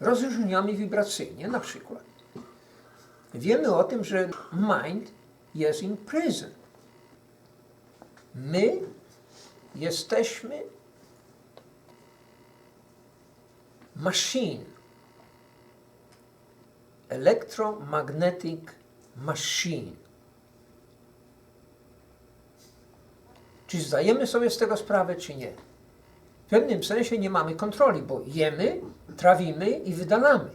rozróżniamy wibracyjnie, na przykład. Wiemy o tym, że mind jest in prison. My jesteśmy machine. Electromagnetic machine. Czy zdajemy sobie z tego sprawę, czy nie? W pewnym sensie nie mamy kontroli, bo jemy, trawimy i wydalamy.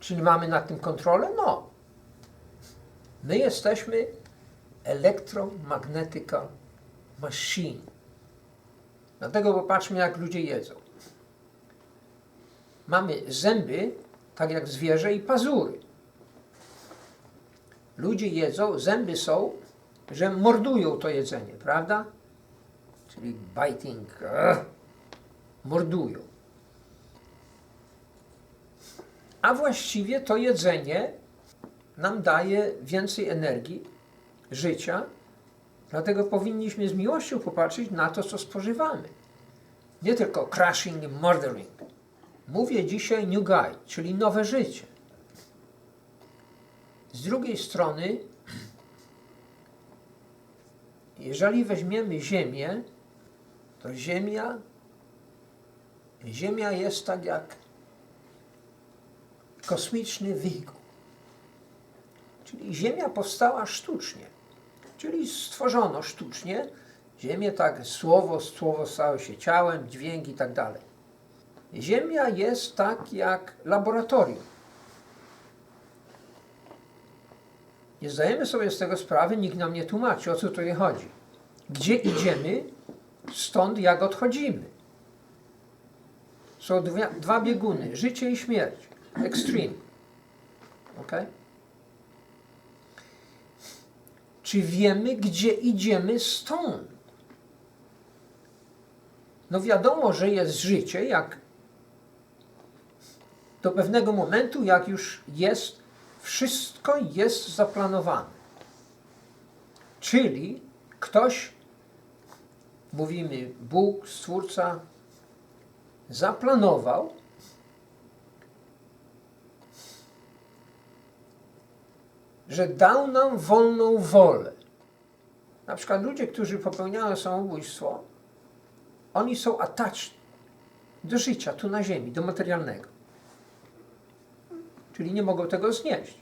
Czyli mamy nad tym kontrolę? No. My jesteśmy electromagnetical machine. Dlatego popatrzmy, jak ludzie jedzą. Mamy zęby, tak jak zwierzę, i pazury. Ludzie jedzą, zęby są, że mordują to jedzenie, prawda? Czyli biting, ugh, mordują. A właściwie to jedzenie nam daje więcej energii, życia, dlatego powinniśmy z miłością popatrzeć na to, co spożywamy. Nie tylko crashing murdering. Mówię dzisiaj New Guy, czyli nowe życie. Z drugiej strony, jeżeli weźmiemy Ziemię, to Ziemia, Ziemia jest tak jak kosmiczny wehikuł. Czyli Ziemia powstała sztucznie, czyli stworzono sztucznie Ziemię, tak słowo, słowo stało się ciałem, dźwięk i tak dalej. Ziemia jest tak jak laboratorium. Nie zdajemy sobie z tego sprawy, nikt nam nie tłumaczy, o co tu chodzi. Gdzie idziemy, stąd jak odchodzimy. Są dwa, dwa bieguny, życie i śmierć. Extreme. Ok? Czy wiemy, gdzie idziemy stąd? No wiadomo, że jest życie, jak do pewnego momentu, jak już jest, wszystko jest zaplanowane. Czyli ktoś, mówimy Bóg, Stwórca, zaplanował, że dał nam wolną wolę. Na przykład ludzie, którzy popełniają samobójstwo, oni są attached do życia tu na ziemi, do materialnego. Czyli nie mogą tego znieść.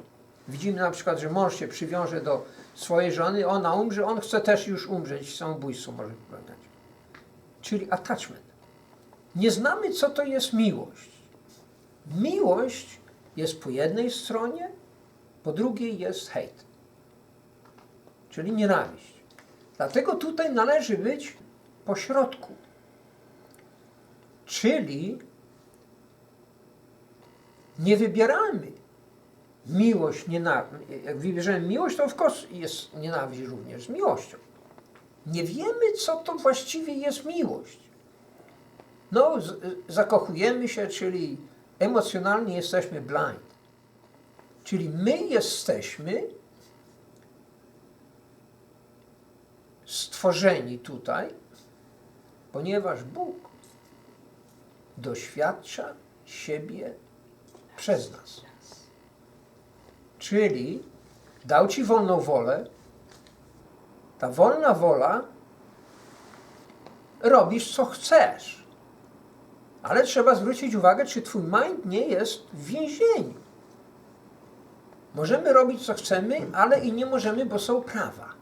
Widzimy na przykład, że mąż się przywiąże do swojej żony, ona umrze, on chce też już umrzeć, samobójstwo może. Czyli attachment. Nie znamy, co to jest miłość. Miłość jest po jednej stronie, po drugiej jest hejt, czyli nienawiść. Dlatego tutaj należy być pośrodku. Czyli nie wybieramy miłość, nienawiść. Jak wybierzemy miłość, to w kos jest nienawiść również z miłością. Nie wiemy, co to właściwie jest miłość. No, zakochujemy się, czyli emocjonalnie jesteśmy blind. Czyli my jesteśmy stworzeni tutaj, ponieważ Bóg doświadcza siebie przez nas. Czyli dał ci wolną wolę, ta wolna wola robisz co chcesz. Ale trzeba zwrócić uwagę, czy twój mind nie jest w więzieniu. Możemy robić co chcemy, ale i nie możemy, bo są prawa.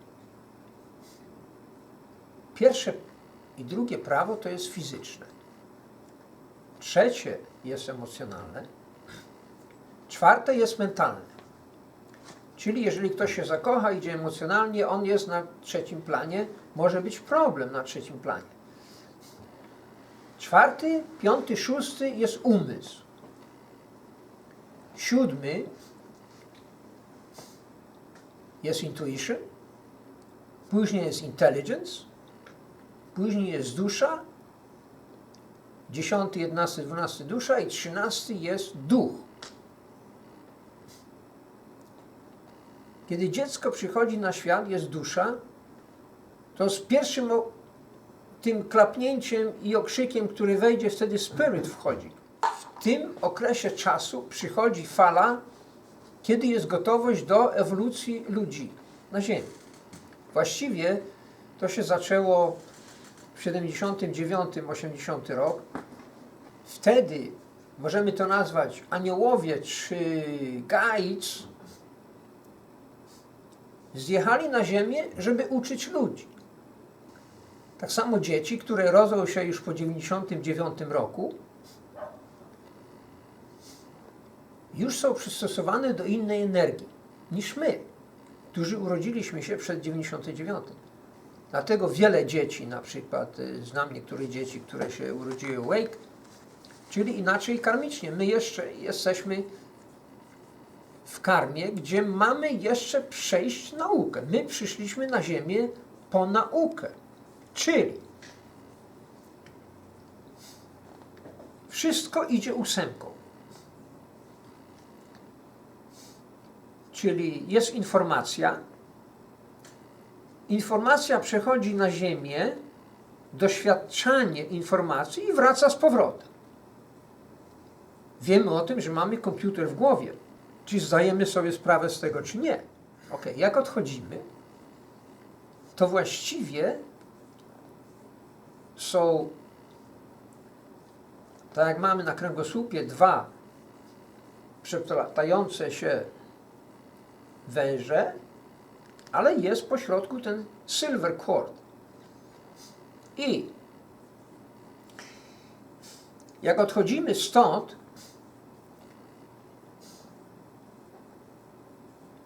Pierwsze i drugie prawo to jest fizyczne. Trzecie jest emocjonalne. Czwarte jest mentalne. Czyli jeżeli ktoś się zakocha, idzie emocjonalnie, on jest na trzecim planie, może być problem na trzecim planie. Czwarty, piąty, szósty jest umysł. Siódmy jest intuition, później jest intelligence, później jest dusza, dziesiąty, jedenasty, dwunasty dusza i trzynasty jest duch. Kiedy dziecko przychodzi na świat, jest dusza, to z pierwszym tym klapnięciem i okrzykiem, który wejdzie, wtedy spirit wchodzi. tym okresie czasu przychodzi fala, kiedy jest gotowość do ewolucji ludzi na Ziemi. Właściwie to się zaczęło w 79-80 rok. Wtedy możemy to nazwać aniołowie czy gaids zjechali na ziemię, żeby uczyć ludzi. Tak samo dzieci, które rodzą się już po 99 roku, już są przystosowane do innej energii niż my, którzy urodziliśmy się przed 99. Dlatego wiele dzieci, na przykład y, znam niektóre dzieci, które się urodziły wake, czyli inaczej karmicznie. My jeszcze jesteśmy w karmie, gdzie mamy jeszcze przejść naukę. My przyszliśmy na Ziemię po naukę. Czyli wszystko idzie ósemką. Czyli jest informacja, informacja przechodzi na Ziemię, doświadczanie informacji i wraca z powrotem. Wiemy o tym, że mamy komputer w głowie. Czy zdajemy sobie sprawę z tego, czy nie? Ok, jak odchodzimy, to właściwie są, tak jak mamy na kręgosłupie, dwa przeplatające się węże, ale jest pośrodku ten silver cord. I jak odchodzimy stąd,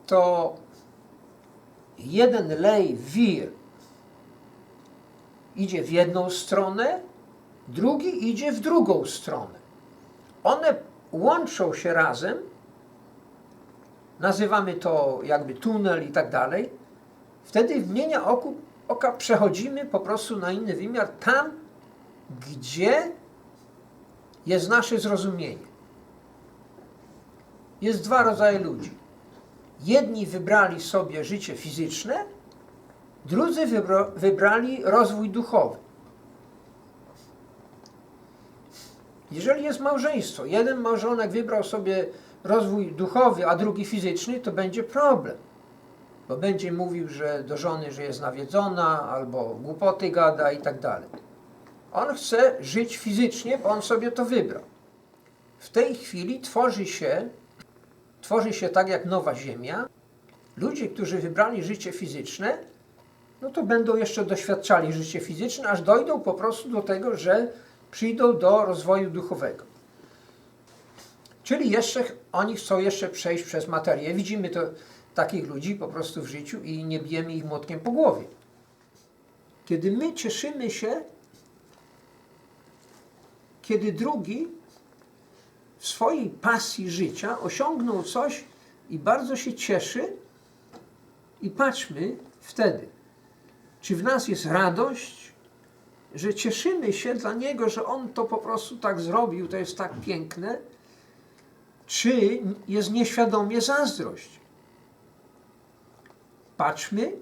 to jeden lej wir idzie w jedną stronę, drugi idzie w drugą stronę. One łączą się razem, nazywamy to jakby tunel i tak dalej. Wtedy w mienia oku, oka przechodzimy po prostu na inny wymiar, tam, gdzie jest nasze zrozumienie. Jest dwa rodzaje ludzi. Jedni wybrali sobie życie fizyczne, drudzy wybra wybrali rozwój duchowy. Jeżeli jest małżeństwo, jeden małżonek wybrał sobie rozwój duchowy, a drugi fizyczny, to będzie problem. Bo będzie mówił, że do żony, że jest nawiedzona, albo głupoty gada i tak dalej. On chce żyć fizycznie, bo on sobie to wybrał. W tej chwili tworzy się tworzy się tak jak nowa ziemia. Ludzie, którzy wybrali życie fizyczne, no to będą jeszcze doświadczali życie fizyczne, aż dojdą po prostu do tego, że przyjdą do rozwoju duchowego. Czyli jeszcze oni chcą jeszcze przejść przez materię. Widzimy to takich ludzi po prostu w życiu i nie bijemy ich młotkiem po głowie. Kiedy my cieszymy się, kiedy drugi w swojej pasji życia osiągnął coś i bardzo się cieszy, i patrzmy wtedy, czy w nas jest radość, że cieszymy się dla niego, że on to po prostu tak zrobił, to jest tak piękne, czy jest nieświadomie zazdrość. Patrzmy,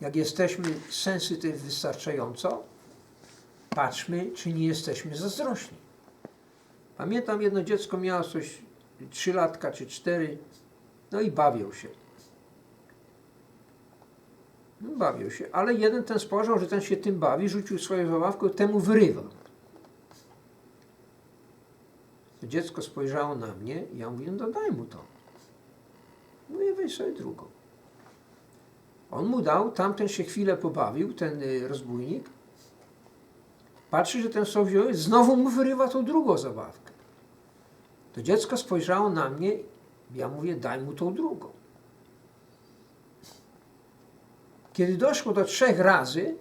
jak jesteśmy sensytyw wystarczająco, patrzmy, czy nie jesteśmy zazdrośni. Pamiętam jedno dziecko miało coś, trzy latka czy cztery, no i bawią się. No, się, ale jeden ten spojrzał, że ten się tym bawi, rzucił swoją zabawkę, temu wyrywa. Dziecko spojrzało na mnie ja mówię, no daj mu to. Mówię, weź sobie drugą. On mu dał, tamten się chwilę pobawił, ten y, rozbójnik. Patrzy, że ten sobie wziął, znowu mu wyrywa tą drugą zabawkę. To dziecko spojrzało na mnie, ja mówię, daj mu tą drugą. Kiedy doszło do trzech razy,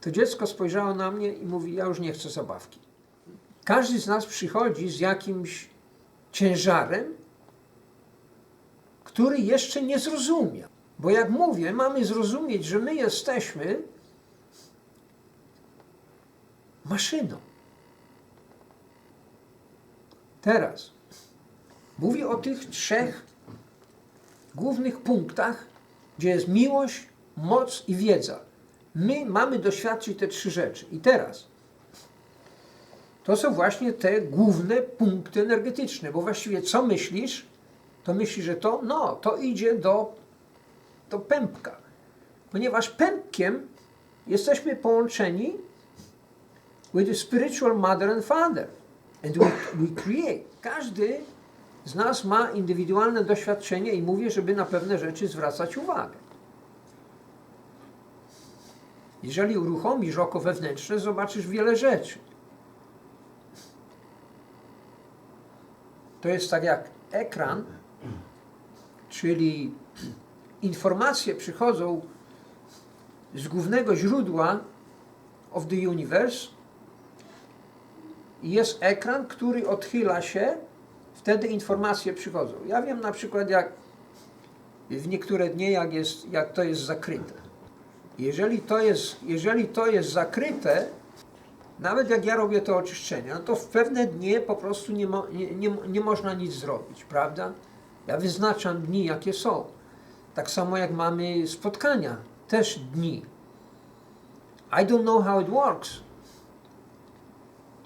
to dziecko spojrzało na mnie i mówi, ja już nie chcę zabawki. Każdy z nas przychodzi z jakimś ciężarem, który jeszcze nie zrozumiał. Bo jak mówię, mamy zrozumieć, że my jesteśmy maszyną. Teraz mówię o tych trzech głównych punktach, gdzie jest miłość, moc i wiedza. My mamy doświadczyć te trzy rzeczy. I teraz To są właśnie te główne punkty energetyczne, bo właściwie co myślisz, to myślisz, że to, no, to idzie do, do pępka. Ponieważ pępkiem jesteśmy połączeni with the spiritual mother and father. And we, we create. Każdy z nas ma indywidualne doświadczenie i mówię, żeby na pewne rzeczy zwracać uwagę. Jeżeli uruchomisz oko wewnętrzne, zobaczysz wiele rzeczy. To jest tak jak ekran, czyli informacje przychodzą z głównego źródła of the universe jest ekran, który odchyla się, wtedy informacje przychodzą. Ja wiem na przykład jak w niektóre dni jak, jest, jak to jest zakryte. Jeżeli to jest, jeżeli to jest zakryte, nawet jak ja robię to oczyszczenie, no to w pewne dni po prostu nie, mo, nie, nie, nie można nic zrobić, prawda? Ja wyznaczam dni, jakie są. Tak samo jak mamy spotkania, też dni. I don't know how it works,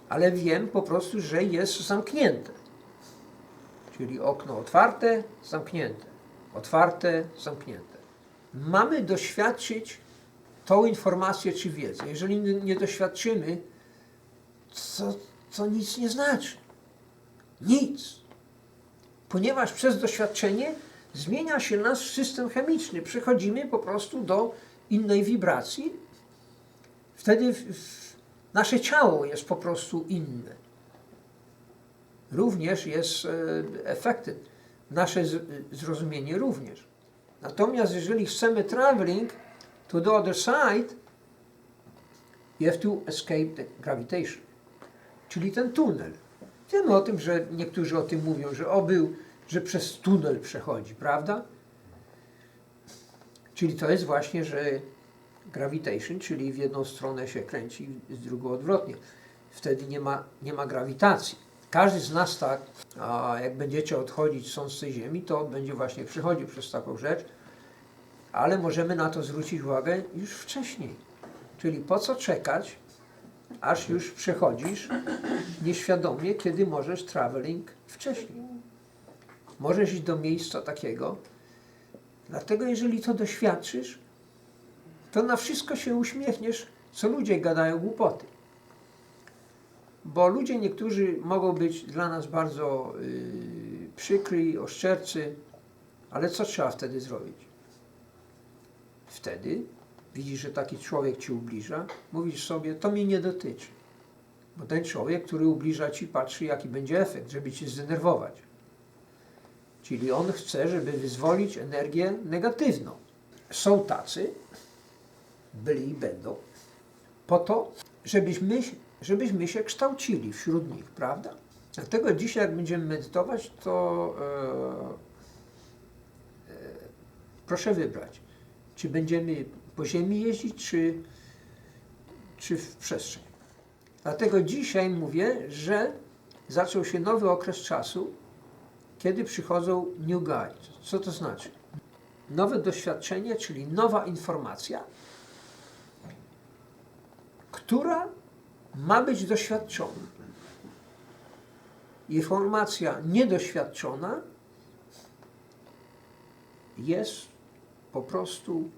ale wiem po prostu, że jest zamknięte. Czyli okno otwarte, zamknięte. Otwarte, zamknięte. Mamy doświadczyć tą informację czy wiedzę. Jeżeli nie doświadczymy, to, to nic nie znaczy. Nic. Ponieważ przez doświadczenie zmienia się nasz system chemiczny. Przechodzimy po prostu do innej wibracji. Wtedy w, w, nasze ciało jest po prostu inne. Również jest e, efektem. Nasze zrozumienie również. Natomiast jeżeli chcemy traveling to the other side, you have to escape the gravitation. Czyli ten tunel. Wiemy o tym, że niektórzy o tym mówią, że o był, że przez tunel przechodzi, prawda? Czyli to jest właśnie, że gravitation, czyli w jedną stronę się kręci, z drugą odwrotnie. Wtedy nie ma, nie ma grawitacji. Każdy z nas tak, jak będziecie odchodzić z tej ziemi, to będzie właśnie przechodził przez taką rzecz, ale możemy na to zwrócić uwagę już wcześniej. Czyli po co czekać, aż już przechodzisz nieświadomie, kiedy możesz traveling wcześniej. Możesz iść do miejsca takiego. Dlatego jeżeli to doświadczysz, to na wszystko się uśmiechniesz, co ludzie gadają głupoty. Bo ludzie niektórzy mogą być dla nas bardzo yy, przykry, oszczercy, ale co trzeba wtedy zrobić? Wtedy widzisz, że taki człowiek ci ubliża, mówisz sobie, to mnie nie dotyczy. Bo ten człowiek, który ubliża ci, patrzy, jaki będzie efekt, żeby cię zdenerwować. Czyli on chce, żeby wyzwolić energię negatywną. Są tacy, byli i będą, po to, żebyśmy, żebyśmy się kształcili wśród nich, prawda? Dlatego dzisiaj, jak będziemy medytować, to e, e, proszę wybrać, czy będziemy po ziemi jeździć, czy, czy w przestrzeń. Dlatego dzisiaj mówię, że zaczął się nowy okres czasu, kiedy przychodzą new guides. Co to znaczy? Nowe doświadczenie, czyli nowa informacja, która ma być doświadczona. Informacja niedoświadczona jest po prostu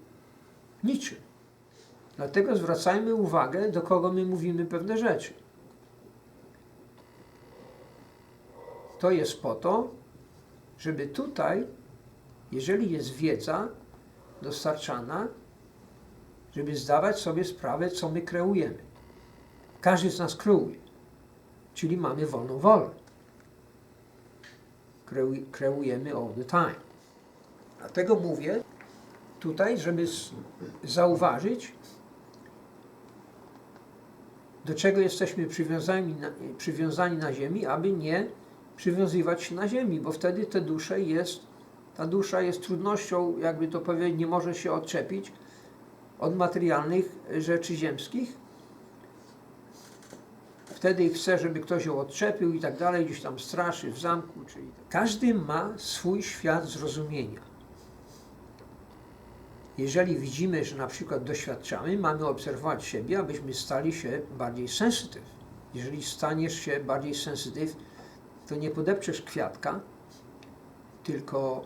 niczym. Dlatego zwracajmy uwagę, do kogo my mówimy pewne rzeczy. To jest po to, żeby tutaj, jeżeli jest wiedza dostarczana, żeby zdawać sobie sprawę, co my kreujemy. Każdy z nas kreuje, czyli mamy wolną wolę. Kreujemy all the time. Dlatego mówię tutaj, żeby zauważyć, do czego jesteśmy przywiązani na, przywiązani na ziemi, aby nie przywiązywać się na ziemi, bo wtedy te dusze jest, ta dusza jest trudnością, jakby to powiedzieć, nie może się odczepić od materialnych rzeczy ziemskich. Wtedy chce, żeby ktoś ją odczepił i tak dalej, gdzieś tam straszy w zamku. Czyli każdy ma swój świat zrozumienia. Jeżeli widzimy, że na przykład doświadczamy, mamy obserwować siebie, abyśmy stali się bardziej sensytyw. Jeżeli staniesz się bardziej sensytyw, to nie podepczesz kwiatka, tylko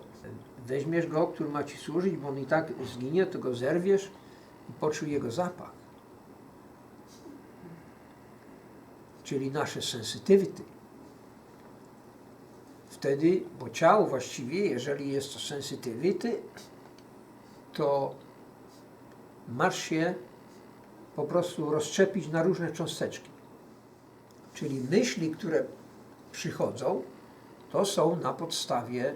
weźmiesz go, który ma ci służyć, bo on i tak zginie, to go zerwiesz i poczuj jego zapach. Czyli nasze sensytywity. Wtedy, bo ciało właściwie, jeżeli jest to sensytywity, to masz się po prostu rozszczepić na różne cząsteczki. Czyli myśli, które przychodzą, to są na podstawie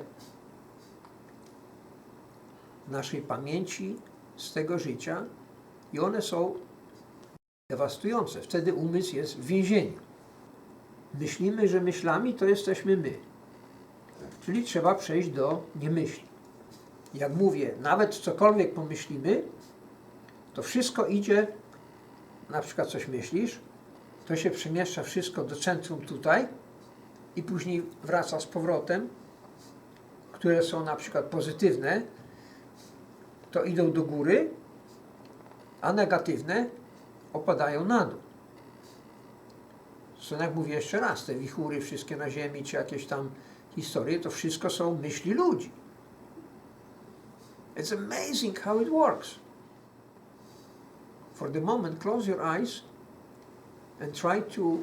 naszej pamięci z tego życia i one są dewastujące. Wtedy umysł jest w więzieniu. Myślimy, że myślami to jesteśmy my. Czyli trzeba przejść do niemyśli. Jak mówię, nawet cokolwiek pomyślimy, to wszystko idzie, na przykład coś myślisz, to się przemieszcza wszystko do centrum tutaj i później wraca z powrotem, które są na przykład pozytywne, to idą do góry, a negatywne opadają na dół. Jak mówię jeszcze raz, te wichury wszystkie na ziemi, czy jakieś tam historie, to wszystko są myśli ludzi. It's amazing how it works. For the moment, close your eyes and try to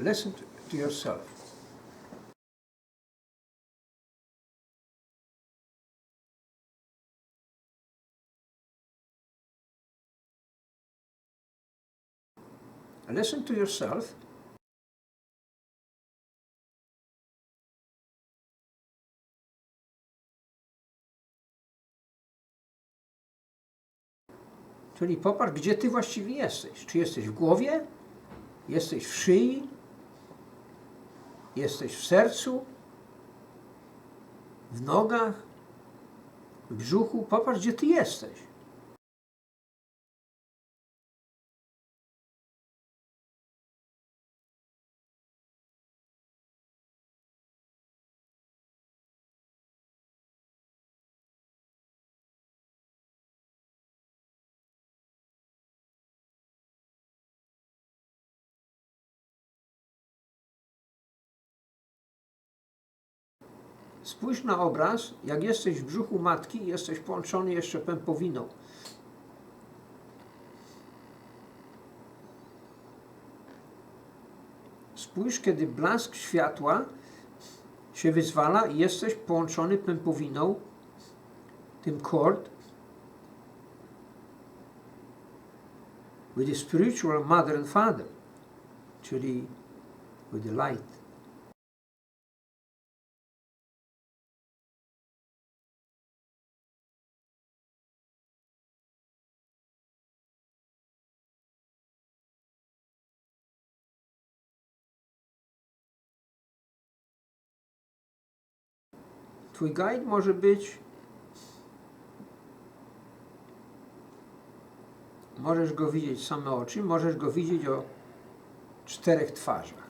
listen to yourself. Listen to yourself Czyli popatrz, gdzie ty właściwie jesteś. Czy jesteś w głowie? Jesteś w szyi? Jesteś w sercu? W nogach? W brzuchu? Popatrz, gdzie ty jesteś. Spójrz na obraz, jak jesteś w brzuchu matki, jesteś połączony jeszcze pępowiną. Spójrz, kiedy blask światła się wyzwala i jesteś połączony pępowiną, tym cord, with the spiritual mother and father, czyli with the light. Twój guide może być. Możesz go widzieć same oczy, możesz go widzieć o czterech twarzach.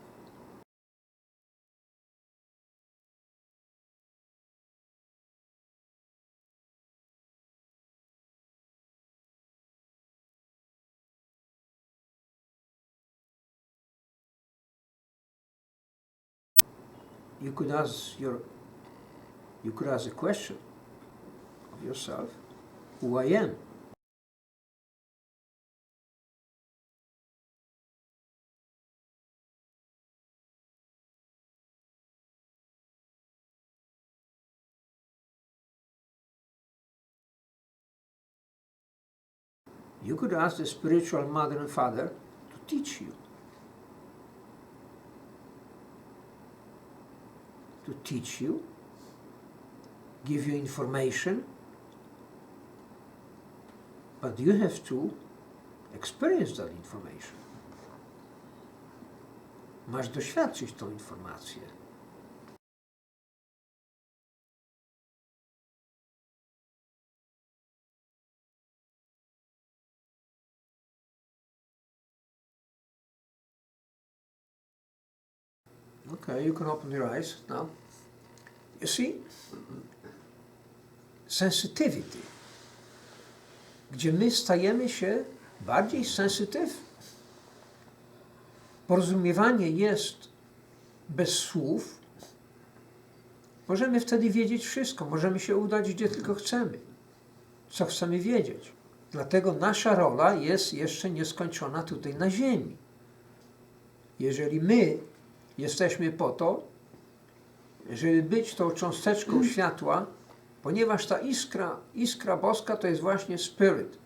You could ask your you could ask a question of yourself who I am. You could ask the spiritual mother and father to teach you. To teach you give you information, but you have to experience that information. Masz doświadczyć tą informację. Okay, you can open your eyes now. You see, sensitivity, gdzie my stajemy się bardziej sensytyw, porozumiewanie jest bez słów, możemy wtedy wiedzieć wszystko. Możemy się udać gdzie tylko chcemy, co chcemy wiedzieć. Dlatego nasza rola jest jeszcze nieskończona tutaj na Ziemi. Jeżeli my jesteśmy po to, żeby być tą cząsteczką światła, ponieważ ta iskra, iskra boska to jest właśnie spirit,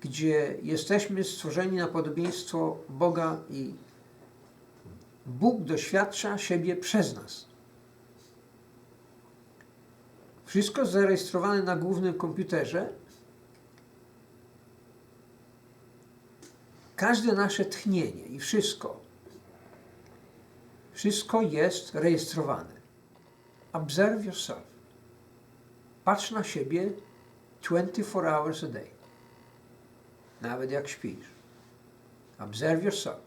gdzie jesteśmy stworzeni na podobieństwo Boga i Bóg doświadcza siebie przez nas. Wszystko zarejestrowane na głównym komputerze. Każde nasze tchnienie i wszystko, wszystko jest rejestrowane. Observe yourself. Patrz na siebie 24 hours a day. Nawet jak śpisz. Observe yourself.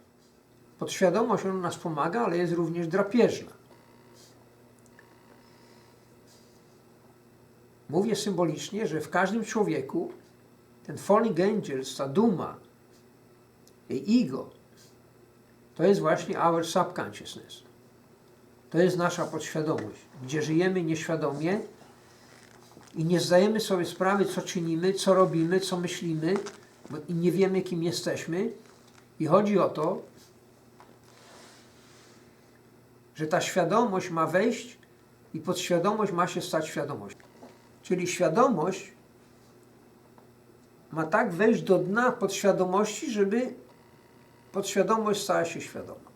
Podświadomość ona nas pomaga, ale jest również drapieżna. Mówię symbolicznie, że w każdym człowieku ten falling angels, ta duma i ego, to jest właśnie our subconsciousness. To jest nasza podświadomość, gdzie żyjemy nieświadomie i nie zdajemy sobie sprawy, co czynimy, co robimy, co myślimy, bo i nie wiemy, kim jesteśmy. I chodzi o to, że ta świadomość ma wejść i podświadomość ma się stać świadomością. Czyli świadomość ma tak wejść do dna podświadomości, żeby podświadomość stała się świadoma.